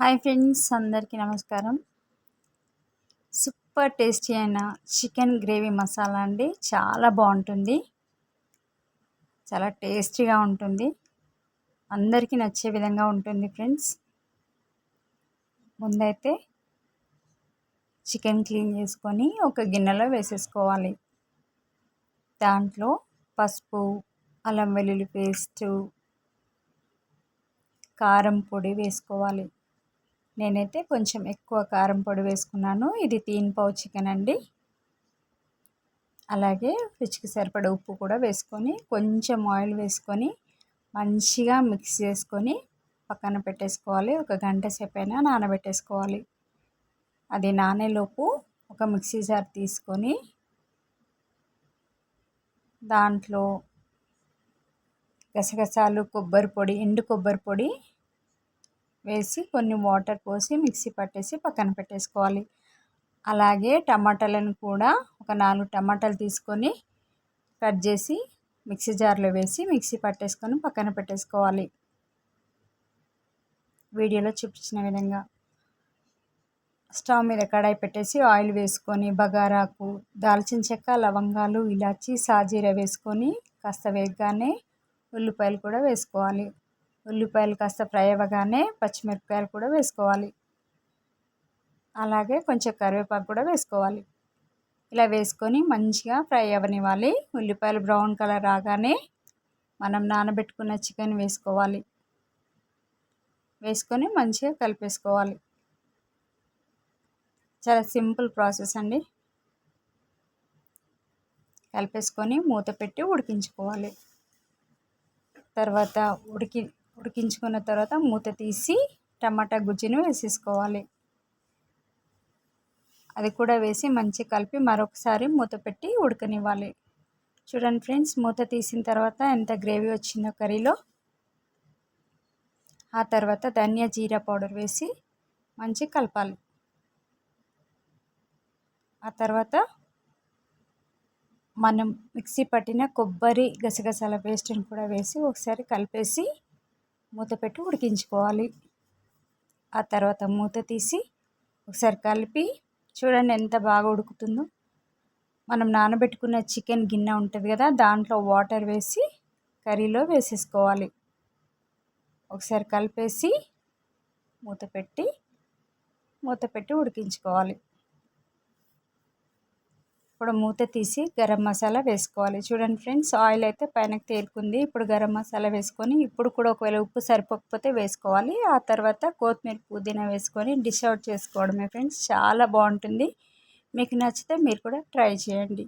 Hi friends అందరికీ నమస్కారం. Super tasty అయిన చికెన్ గ్రేవీ మసాలా అండి. చాలా బాగుంటుంది. చాలా టేస్టీగా ఉంటుంది. అందరికీ నచ్చే విధంగా ఉంటుంది ఫ్రెండ్స్. ముందైతే చికెన్ క్లీన్ చేసుకొని ఒక గిన్నెలో వేసేసుకోవాలి. దాంట్లో పసుపు అల్లం వెల్లుల్లి పేస్టు కారం పొడి వేసుకోవాలి. నేనైతే కొంచెం ఎక్కువ కారం పొడి వేసుకున్నాను. ఇది తీన్ పావు చికెన్ అండి. అలాగే రుచికి సరిపడ ఉప్పు కూడా వేసుకొని కొంచెం ఆయిల్ వేసుకొని మంచిగా మిక్స్ చేసుకొని పక్కన పెట్టేసుకోవాలి. ఒక గంట సేపైనా అయినా నానబెట్టేసుకోవాలి. అది నానేలోపు ఒక మిక్సీ జార్ తీసుకొని దాంట్లో గసగసాలు కొబ్బరి పొడి ఎండు కొబ్బరి పొడి వేసి కొన్ని వాటర్ పోసి మిక్సీ పట్టేసి పక్కన పెట్టేసుకోవాలి. అలాగే టమాటాలను కూడా ఒక నాలుగు టమాటాలు తీసుకొని కట్ చేసి మిక్సీ జార్లో వేసి మిక్సీ పట్టేసుకొని పక్కన పెట్టేసుకోవాలి. వీడియోలో చూపించిన విధంగా స్టవ్ మీద కడాయి పెట్టేసి ఆయిల్ వేసుకొని బగారాకు దాల్చిన చెక్క లవంగాలు ఇలాచి సాజీర వేసుకొని కాస్త వేగగానే ఉల్లిపాయలు కూడా వేసుకోవాలి. ఉల్లిపాయలు కాస్త ఫ్రై అవ్వగానే పచ్చిమిరపకాయలు కూడా వేసుకోవాలి. అలాగే కొంచెం కరివేపాకు కూడా వేసుకోవాలి. ఇలా వేసుకొని మంచిగా ఫ్రై అవ్వనివ్వాలి. ఉల్లిపాయలు బ్రౌన్ కలర్ రాగానే మనం నానబెట్టుకున్న చికెన్ వేసుకోవాలి. వేసుకొని మంచిగా కలిపేసుకోవాలి. చాలా సింపుల్ ప్రాసెస్ అండి. కలిపేసుకొని మూత పెట్టి ఉడికించుకోవాలి. తర్వాత ఉడికి ఉడికించుకున్న తర్వాత మూత తీసి టమాటా గుజ్జును వేసేసుకోవాలి. అది కూడా వేసి మంచి కలిపి మరొకసారి మూత పెట్టి ఉడకనివ్వాలి. చూడండి ఫ్రెండ్స్ మూత తీసిన తర్వాత ఎంత గ్రేవీ వచ్చిందో కర్రీలో. ఆ తర్వాత ధనియా జీరా పౌడర్ వేసి మంచి కలపాలి. ఆ తర్వాత మనం మిక్సీ పట్టిన కొబ్బరి గసగసాల పేస్ట్ని కూడా వేసి ఒకసారి కలిపేసి మూత పెట్టి ఉడికించుకోవాలి. ఆ తర్వాత మూత తీసి ఒకసారి కలిపి చూడండి ఎంత బాగా ఉడుకుతుందో. మనం నానబెట్టుకున్న చికెన్ గిన్నె ఉంటుంది కదా దాంట్లో వాటర్ వేసి కర్రీలో వేసేసుకోవాలి. ఒకసారి కలిపేసి మూత పెట్టి మూత పెట్టి ఉడికించుకోవాలి. ఇప్పుడు మూత తీసి గరం మసాలా వేసుకోవాలి. చూడండి ఫ్రెండ్స్ ఆయిల్ అయితే పైనకి తేలుకుంది. ఇప్పుడు గరం మసాలా వేసుకొని ఇప్పుడు కూడా ఒకవేళ ఉప్పు సరిపోకపోతే వేసుకోవాలి. ఆ తర్వాత కొత్తిమీర పుదీనా వేసుకొని డిష్ అవుట్ చేసుకోవడమే ఫ్రెండ్స్. చాలా బాగుంటుంది. మీకు నచ్చితే మీరు కూడా ట్రై చేయండి.